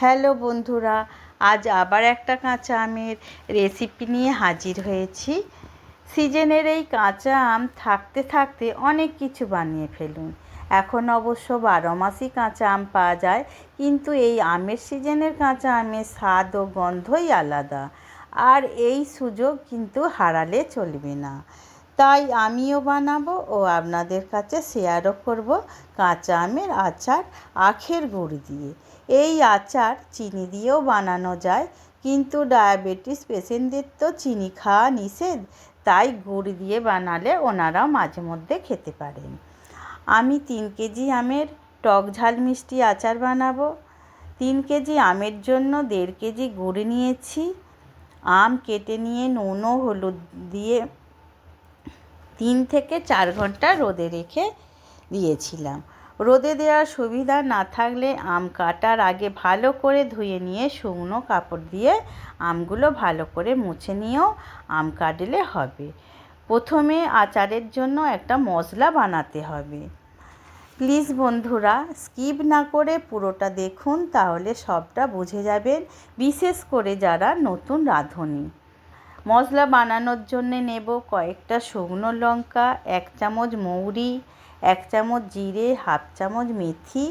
Hello বন্ধুরা, আজ আবার একটা কাঁচা আমের রেসিপি নিয়ে হাজির হয়েছি। সিজনের এই কাঁচা আম থাকতে থাকতে অনেক কিছু বানিয়ে ফেলুন। এখন অবশ্য বারো মাসই কাঁচা আম পাওয়া যায়, কিন্তু এই আমের সিজনের কাঁচা আমের স্বাদ ও গন্ধই আলাদা। আর এই সুযোগ কিন্তু হারালে চলবে না। তাই আমিও বানাবো ও আপনাদের কাছে শেয়ারও করব কাঁচা আমের আচার, আখের গুড় দিয়ে। এই আচার চিনি দিয়েও বানানো যায়, কিন্তু ডায়াবেটিস পেশেন্টদের তো চিনি খাওয়া নিষেধ, তাই গুড় দিয়ে বানালে ওনারাও মাঝে মধ্যে খেতে পারেন। আমি তিন কেজি আমের টক ঝাল মিষ্টি আচার বানাবো। তিন কেজি আমের জন্য দেড় কেজি গুড় নিয়েছি। আম কেটে নিয়ে নুন হলুদ দিয়ে তিন থেকে চার ঘণ্টা রোদে রেখে দিয়েছিলাম। রোদে দেওয়ার সুবিধা না থাকলে আম কাটার আগে ভালো করে ধুয়ে নিয়ে শুকনো কাপড় দিয়ে আমগুলো ভালো করে মুছে নিয়েও আম কাটলে হবে। প্রথমে আচারের জন্য একটা মশলা বানাতে হবে। প্লিজ বন্ধুরা, স্কিপ না করে পুরোটা দেখুন, তাহলে সবটা বুঝে যাবেন, বিশেষ করে যারা নতুন রাঁধুনি। মশলা বানানোর জন্যে নেব কয়েকটা শুকনো লঙ্কা, এক চামচ মৌরি, এক চামচ জিরে, হাফ চামচ মেথি,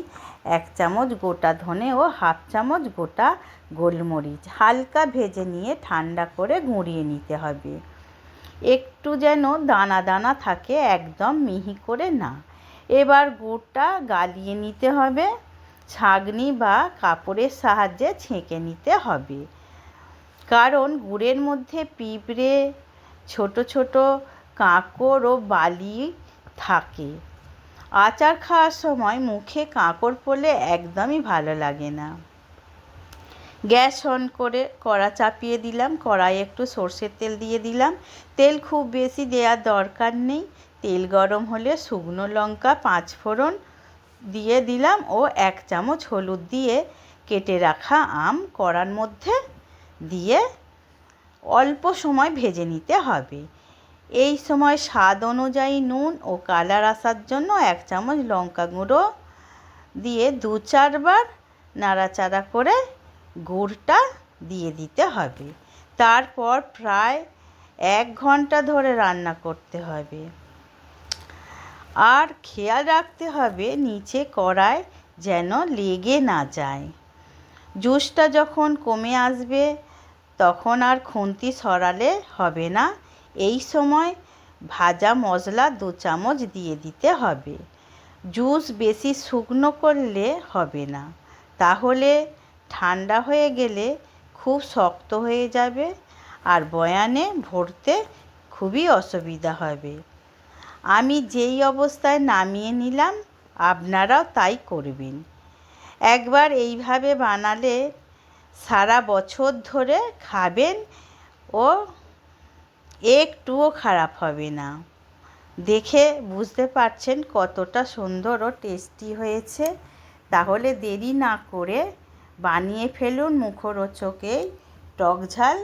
এক চামচ গোটা ধনে ও হাফ চামচ গোটা গোলমরিচ। হালকা ভেজে নিয়ে ঠান্ডা করে গুঁড়িয়ে নিতে হবে। একটু যেন দানা দানা থাকে, একদম মিহি করে না। এবার গুড়টা গালিয়ে নিতে হবে। ছাগনি বা কাপড়ের সাহায্যে ছেঁকে নিতে হবে। কারণ গুড়ের মধ্যে পিঁপড়ে, ছোট ছোট কাঁকড় ও বালি থাকে। আচার খাওয়ার সময় মুখে কাঁকড় পড়লে একদমই ভালো লাগে না। গ্যাস অন করে কড়া চাপিয়ে দিলাম কড়াই একটু সর্ষের তেল দিয়ে দিলাম। তেল খুব বেশি দেওয়ার দরকার নেই। তেল গরম হলে শুকনো লঙ্কা, পাঁচ ফোড়ন দিয়ে দিলাম ও এক চামচ হলুদ দিয়ে কেটে রাখা আম কড়ার মধ্যে দিয়ে অল্প সময় ভেজে নিতে হবে। এই সময় স্বাদ অনুযায়ী নুন ও কালার আসার জন্য এক চামচ লঙ্কা গুঁড়ো দিয়ে দু চারবার নাড়াচাড়া করে গুড়টা দিয়ে দিতে হবে। তারপর প্রায় এক ঘণ্টা ধরে রান্না করতে হবে। আর খেয়াল রাখতে হবে নিচে কড়ায় যেন লেগে না যায়। জুসটা যখন কমে আসবে, তখন আর খুন্তি সরালে হবে না। এই সময় ভাজা মশলা দু চামচ দিয়ে দিতে হবে। জুস বেশি শুকনো করলে হবে না। তাহলে ঠান্ডা হয়ে গেলে খুব শক্ত হয়ে যাবে আর বয়ানে ভরতে খুবই অসুবিধা হবে। আমি যেই অবস্থায় নামিয়ে নিলাম, আপনারাও তাই করবেন। একবার এইভাবে বানালে সারা বছর ধরে খাবেন ও একটুও খারাপ হবে না। দেখে বুঝতে পারছেন কতটা সুন্দর ও টেস্টি হয়েছে। তাহলে দেরি না করে বানিয়ে ফেলুন মুখরোচকেই টক ঝাল।